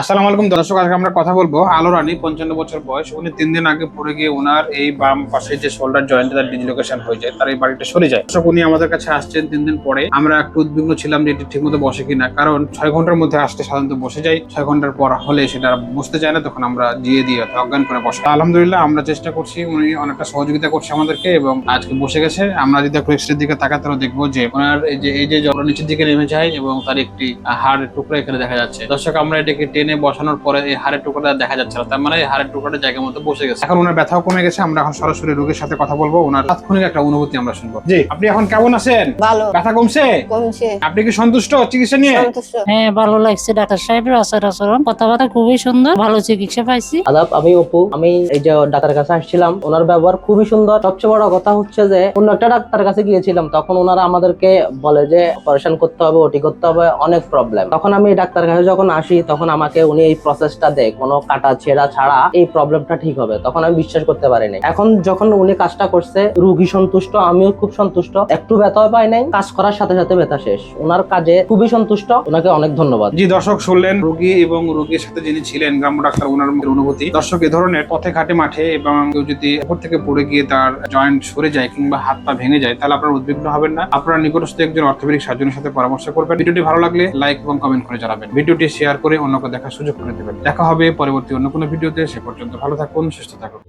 আসসালামু আলাইকুম দর্শক, আজকে আমরা কথা বলব আলো রানী, পঞ্চান্ন বছর বয়স। উনি তিন দিন আগে পড়ে গিয়ে ওনার এই বাম পাশে যে শোল্ডার জয়েন্টে তার ডিসলোকেশন হয়ে যায়, তার এই বাড়িটা সরে যায়। দর্শক, উনি আমাদের কাছে আসছেন তিন দিন পরে। আমরা একটু উদ্বিগ্ন ছিলাম যে এটি ঠিকমতো বসে কিনা, কারণ ছয় ঘণ্টার মধ্যে আসতে সাধারণত বসে যায়। ছয় ঘণ্টার পর হলে সেটা বসতে চায় না, তখন আমরা দিয়ে দিয়ে অজ্ঞান করে বসে। আলহামদুলিল্লাহ, আমরা চেষ্টা করছি, উনি অনেকটা সহযোগিতা করছে আমাদেরকে এবং আজকে বসে গেছে। আমরা যদি একটু এক্সরের দিকে তাকাতে দেখব যে ওনার এই যে এই যে জল নিচের দিকে নেমে যায় এবং তার একটি হাড়ের টুকরা এখানে দেখা যাচ্ছে। দর্শক, আমরা এটাকে টেনে বসানোর পরে এই হাড়ের টুকরোটা দেখা যাচ্ছে না। তার মানে এই হাড়ের টুকরোটা জায়গা মতো বসে গেছে। এখন ওনার ব্যথাও কমে গেছে আমরা এখন সরাসরি রোগীর সাথে কথা বলব। ওনার তাৎক্ষণিক একটা অনুভূতি আমরা শুনব। জি। আপনি এখন কেমন আছেন? ভালো। ব্যথা কমছে? কমছে। আপনি কি সন্তুষ্ট? চিকিৎসা নিয়ে? সন্তুষ্ট। হ্যাঁ ভালো লাগছে। ডাক্তার সাহেবের আচার আচরণ। কথাবার্তা খুবই সুন্দর। ভালো চিকিৎসা পাইছি। আদাব আমি অপু। আমি এই যে ডাক্তারের কাছে আসছিলাম ওনার ব্যবহার খুবই সুন্দর। সবচেয়ে বড় কথা হচ্ছে যে অন্য একটা ডাক্তার কাছে গিয়েছিলাম তখন ওনারা আমাদেরকে বলে যে অপারেশন করতে হবে ওটি করতে হবে অনেক প্রবলেম। তখন আমি ডাক্তার কাছে যখন আসি তখন আমাকে উনি এই প্রসেসটা দেয়। কোনো কাটা ছেঁড়া ছাড়া এই প্রবলেমটা ঠিক হবে। তখন আমি বিশ্বাস করতে পারিনি। এখন যখন উনি কাজটা করছে, রুগী সন্তুষ্ট, আমিও খুব সন্তুষ্ট। একটু ব্যথা পাই নাই, কাজ করার সাথে সাথে ব্যথা শেষ। ওনার কাজে খুবই সন্তুষ্ট। ওনাকে অনেক ধন্যবাদ। জি, দর্শক শুনলেন, রোগী এবং রোগীর সাথে যিনি ছিলেন গ্রাম্য ডাক্তার ওনার অনুভূতি। দর্শক, এ ধরনের পথে ঘাটে মাঠে এবং কেউ যদি উপর থেকে পড়ে গিয়ে তার জয়েন্ট সরে যায় কিংবা হাত পা ভেঙে যায়, তাহলে আপনারা উদ্বিগ্ন হবেন না। আপনারা নিকটস্থ একজন অর্থোপেডিক সার্জনের সাথে পরামর্শ করবেন। ভিডিওটি ভালো লাগলে লাইক এবং কমেন্ট করে জানাবেন। ভিডিওটি শেয়ার করে অন্যকে দেখার সুযোগ করে দেবেন। দেখা হবে পরবর্তী অন্য কোনো ভিডিওতে। সে পর্যন্ত ভালো থাকুন, সুস্থ থাকুন।